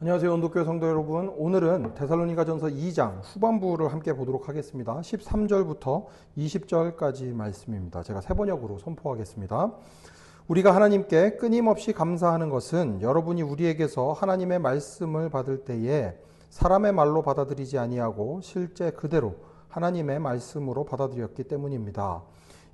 안녕하세요. 온도교회 성도 여러분. 오늘은 데살로니가전서 2장 후반부를 함께 보도록 하겠습니다. 13절부터 20절까지 말씀입니다. 제가 세 번역으로 선포하겠습니다. 우리가 하나님께 끊임없이 감사하는 것은 여러분이 우리에게서 하나님의 말씀을 받을 때에 사람의 말로 받아들이지 아니하고 실제 그대로 하나님의 말씀으로 받아들였기 때문입니다.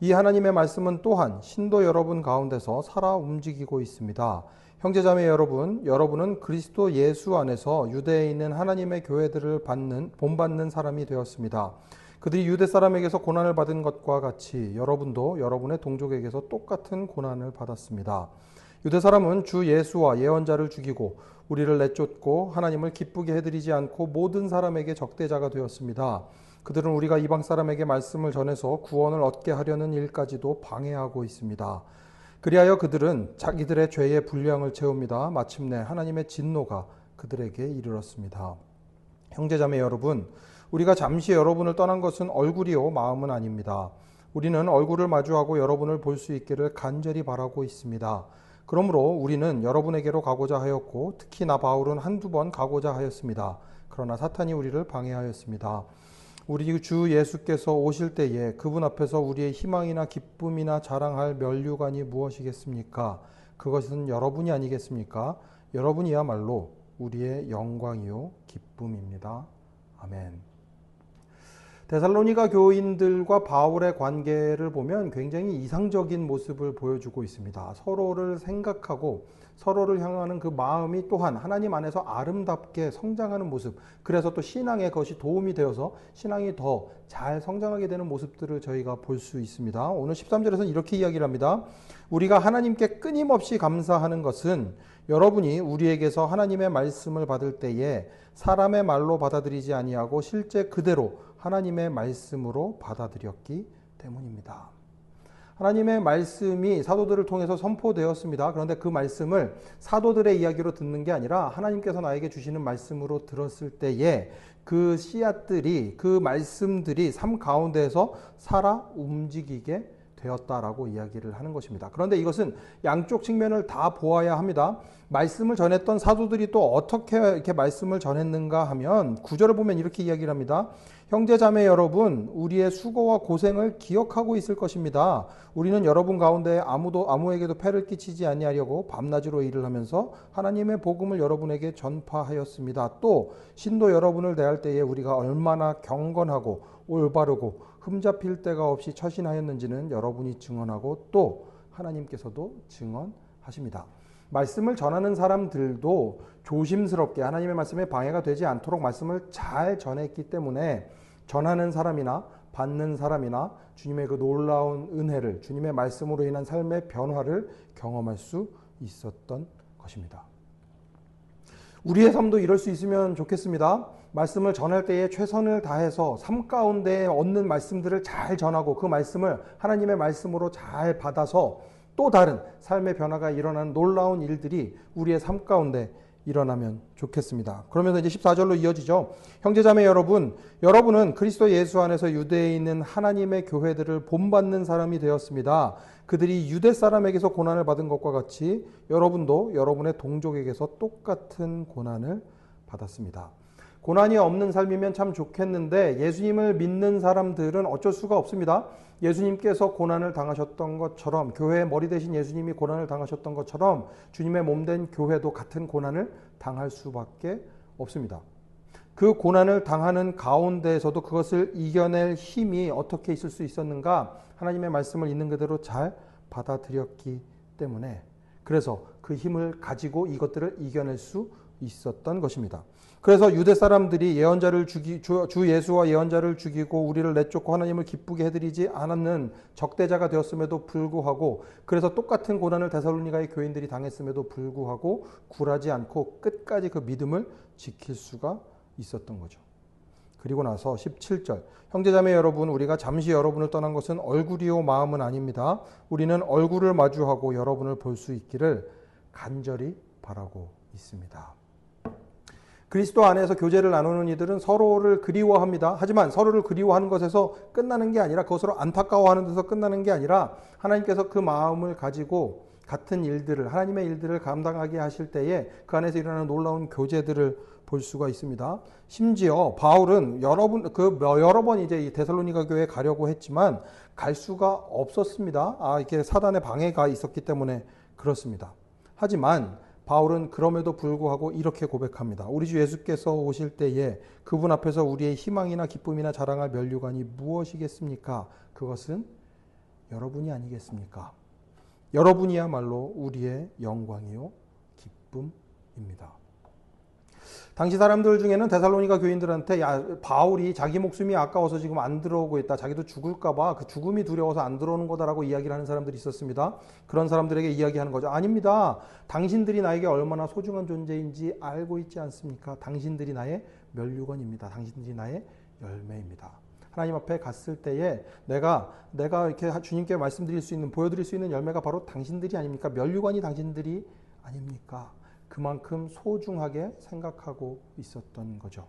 이 하나님의 말씀은 또한 신도 여러분 가운데서 살아 움직이고 있습니다. 형제자매 여러분, 여러분은 그리스도 예수 안에서 유대에 있는 하나님의 교회들을 받는 본받는 사람이 되었습니다. 그들이 유대 사람에게서 고난을 받은 것과 같이 여러분도 여러분의 동족에게서 똑같은 고난을 받았습니다. 유대 사람은 주 예수와 예언자를 죽이고 우리를 내쫓고 하나님을 기쁘게 해드리지 않고 모든 사람에게 적대자가 되었습니다. 그들은 우리가 이방 사람에게 말씀을 전해서 구원을 얻게 하려는 일까지도 방해하고 있습니다. 그리하여 그들은 자기들의 죄의 분량을 채웁니다. 마침내 하나님의 진노가 그들에게 이르렀습니다. 형제자매 여러분, 우리가 잠시 여러분을 떠난 것은 얼굴이요 마음은 아닙니다. 우리는 얼굴을 마주하고 여러분을 볼 수 있기를 간절히 바라고 있습니다. 그러므로 우리는 여러분에게로 가고자 하였고 특히 나 바울은 한두 번 가고자 하였습니다. 그러나 사탄이 우리를 방해하였습니다. 우리 주 예수께서 오실 때에 그분 앞에서 우리의 희망이나 기쁨이나 자랑할 면류관이 무엇이겠습니까? 그것은 여러분이 아니겠습니까? 여러분이야말로 우리의 영광이요 기쁨입니다. 아멘. 데살로니가 교인들과 바울의 관계를 보면 굉장히 이상적인 모습을 보여주고 있습니다. 서로를 생각하고 서로를 향하는 그 마음이 또한 하나님 안에서 아름답게 성장하는 모습, 그래서 또 신앙에 그것이 도움이 되어서 신앙이 더 잘 성장하게 되는 모습들을 저희가 볼 수 있습니다. 오늘 13절에서는 이렇게 이야기를 합니다. 우리가 하나님께 끊임없이 감사하는 것은 여러분이 우리에게서 하나님의 말씀을 받을 때에 사람의 말로 받아들이지 아니하고 실제 그대로 하나님의 말씀으로 받아들였기 때문입니다. 하나님의 말씀이 사도들을 통해서 선포되었습니다. 그런데 그 말씀을 사도들의 이야기로 듣는 게 아니라 하나님께서 나에게 주시는 말씀으로 들었을 때에 그 씨앗들이 그 말씀들이 삶 가운데에서 살아 움직이게 되었다라고 이야기를 하는 것입니다. 그런데 이것은 양쪽 측면을 다 보아야 합니다. 말씀을 전했던 사도들이 또 어떻게 이렇게 말씀을 전했는가 하면 구절을 보면 이렇게 이야기를 합니다. 형제 자매 여러분, 우리의 수고와 고생을 기억하고 있을 것입니다. 우리는 여러분 가운데 아무도 아무에게도 폐를 끼치지 아니하려고 밤낮으로 일을 하면서 하나님의 복음을 여러분에게 전파하였습니다. 또 신도 여러분을 대할 때에 우리가 얼마나 경건하고 올바르고 흠잡힐 데가 없이 처신하였는지는 여러분이 증언하고 또 하나님께서도 증언하십니다. 말씀을 전하는 사람들도 조심스럽게 하나님의 말씀에 방해가 되지 않도록 말씀을 잘 전했기 때문에 전하는 사람이나 받는 사람이나 주님의 그 놀라운 은혜를 주님의 말씀으로 인한 삶의 변화를 경험할 수 있었던 것입니다. 우리의 삶도 이럴 수 있으면 좋겠습니다. 말씀을 전할 때에 최선을 다해서 삶 가운데 얻는 말씀들을 잘 전하고 그 말씀을 하나님의 말씀으로 잘 받아서 또 다른 삶의 변화가 일어나는 놀라운 일들이 우리의 삶 가운데 일어나면 좋겠습니다. 그러면서 이제 14절로 이어지죠. 형제자매 여러분, 여러분은 그리스도 예수 안에서 유대에 있는 하나님의 교회들을 본받는 사람이 되었습니다. 그들이 유대 사람에게서 고난을 받은 것과 같이 여러분도 여러분의 동족에게서 똑같은 고난을 받았습니다. 고난이 없는 삶이면 참 좋겠는데 예수님을 믿는 사람들은 어쩔 수가 없습니다. 예수님께서 고난을 당하셨던 것처럼 교회의 머리 대신 예수님이 고난을 당하셨던 것처럼 주님의 몸 된 교회도 같은 고난을 당할 수밖에 없습니다. 그 고난을 당하는 가운데에서도 그것을 이겨낼 힘이 어떻게 있을 수 있었는가? 하나님의 말씀을 있는 그대로 잘 받아들였기 때문에 그래서 그 힘을 가지고 이것들을 이겨낼 수 있었던 것입니다. 그래서 유대 사람들이 예언자를 죽이 주, 주 예수와 예언자를 죽이고 우리를 내쫓고 하나님을 기쁘게 해드리지 않았는 적대자가 되었음에도 불구하고 그래서 똑같은 고난을 데살로니가의 교인들이 당했음에도 불구하고 굴하지 않고 끝까지 그 믿음을 지킬 수가 있었던 거죠. 그리고 나서 17절 형제자매 여러분 우리가 잠시 여러분을 떠난 것은 얼굴이요 마음은 아닙니다. 우리는 얼굴을 마주하고 여러분을 볼 수 있기를 간절히 바라고 있습니다. 그리스도 안에서 교제를 나누는 이들은 서로를 그리워합니다. 하지만 서로를 그리워하는 것에서 끝나는 게 아니라 그것으로 안타까워하는 데서 끝나는 게 아니라 하나님께서 그 마음을 가지고 같은 일들을 하나님의 일들을 감당하게 하실 때에 그 안에서 일어나는 놀라운 교제들을 볼 수가 있습니다. 심지어 바울은 여러 분, 그 여러 번 이제 이 데살로니가 교회에 가려고 했지만 갈 수가 없었습니다. 아, 이게 사단의 방해가 있었기 때문에 그렇습니다. 하지만 바울은 그럼에도 불구하고 이렇게 고백합니다. 우리 주 예수께서 오실 때에 그분 앞에서 우리의 희망이나 기쁨이나 자랑할 면류관이 무엇이겠습니까? 그것은 여러분이 아니겠습니까? 여러분이야말로 우리의 영광이요 기쁨입니다. 당시 사람들 중에는 데살로니가 교인들한테 야 바울이 자기 목숨이 아까워서 지금 안 들어오고 있다. 자기도 죽을까봐 그 죽음이 두려워서 안 들어오는 거다라고 이야기를 하는 사람들이 있었습니다. 그런 사람들에게 이야기하는 거죠. 아닙니다. 당신들이 나에게 얼마나 소중한 존재인지 알고 있지 않습니까? 당신들이 나의 멸류관입니다. 당신들이 나의 열매입니다. 하나님 앞에 갔을 때에 내가 내가 이렇게 주님께 말씀드릴 수 있는 보여드릴 수 있는 열매가 바로 당신들이 아닙니까? 멸류관이 당신들이 아닙니까? 그만큼 소중하게 생각하고 있었던 거죠.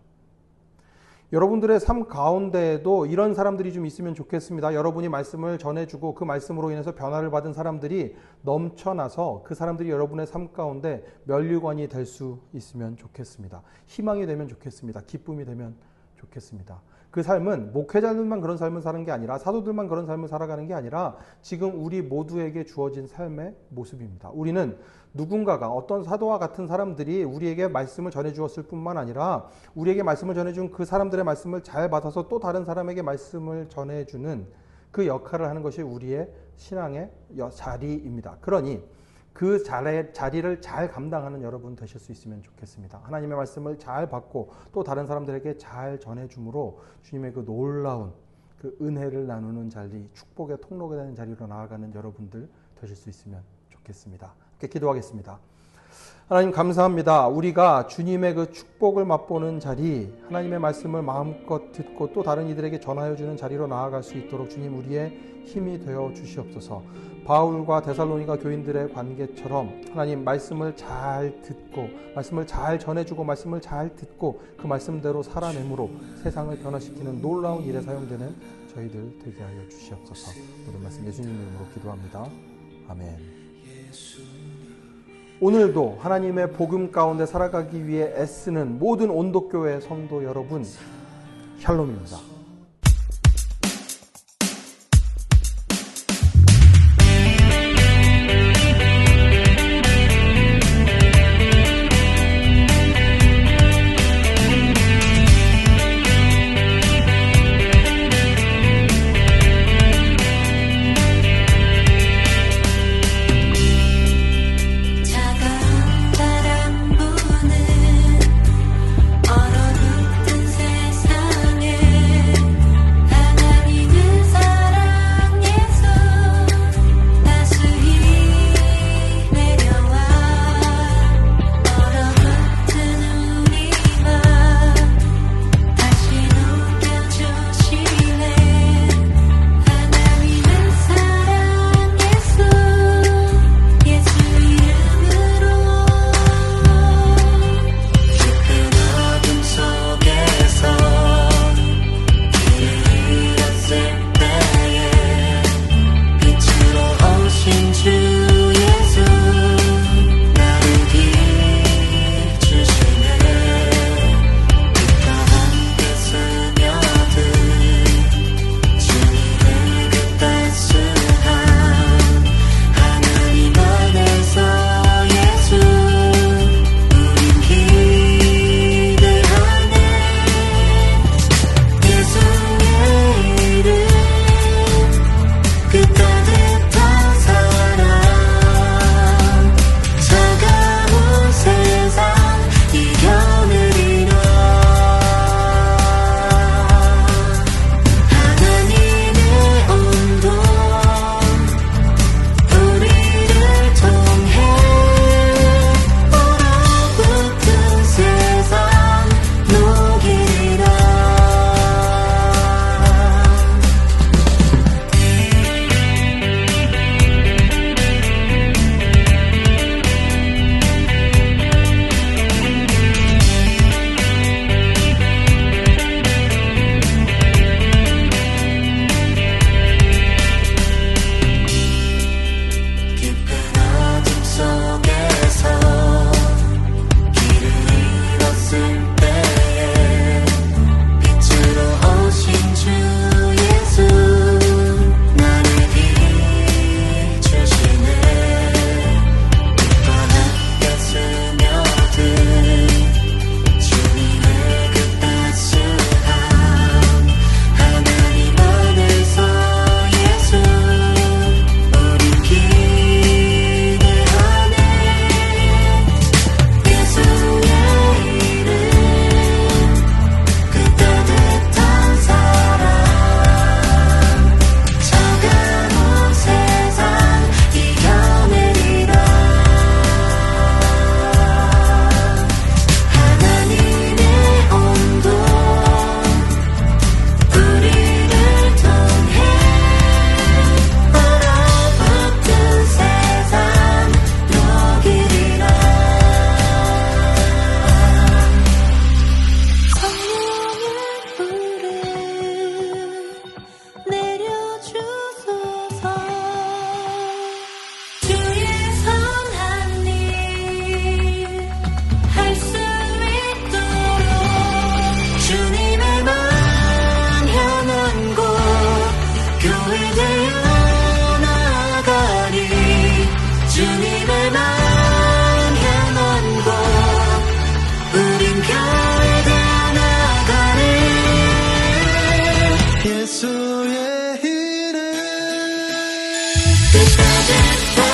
여러분들의 삶 가운데에도 이런 사람들이 좀 있으면 좋겠습니다. 여러분이 말씀을 전해주고 그 말씀으로 인해서 변화를 받은 사람들이 넘쳐나서 그 사람들이 여러분의 삶 가운데 멸류관이 될 수 있으면 좋겠습니다. 희망이 되면 좋겠습니다. 기쁨이 되면 좋겠습니다. 그 삶은 목회자들만 그런 삶을 사는 게 아니라 사도들만 그런 삶을 살아가는 게 아니라 지금 우리 모두에게 주어진 삶의 모습입니다. 우리는 누군가가 어떤 사도와 같은 사람들이 우리에게 말씀을 전해 주었을 뿐만 아니라 우리에게 말씀을 전해 준 그 사람들의 말씀을 잘 받아서 또 다른 사람에게 말씀을 전해 주는 그 역할을 하는 것이 우리의 신앙의 자리입니다. 그러니 그 자리를 잘 감당하는 여러분 되실 수 있으면 좋겠습니다. 하나님의 말씀을 잘 받고 또 다른 사람들에게 잘 전해줌으로 주님의 그 놀라운 그 은혜를 나누는 자리, 축복의 통로가 되는 자리로 나아가는 여러분들 되실 수 있으면 좋겠습니다. 이렇게 기도하겠습니다. 하나님 감사합니다. 우리가 주님의 그 축복을 맛보는 자리, 하나님의 말씀을 마음껏 듣고 또 다른 이들에게 전하여 주는 자리로 나아갈 수 있도록 주님 우리의 힘이 되어 주시옵소서. 바울과 데살로니가 교인들의 관계처럼 하나님 말씀을 잘 듣고 말씀을 잘 전해주고 말씀을 잘 듣고 그 말씀대로 살아내므로 세상을 변화시키는 놀라운 일에 사용되는 저희들 되게 하여 주시옵소서. 모든 말씀 예수님 이름으로 기도합니다. 아멘. 오늘도 하나님의 복음 가운데 살아가기 위해 애쓰는 모든 온도교회 성도 여러분 샬롬입니다. This magic.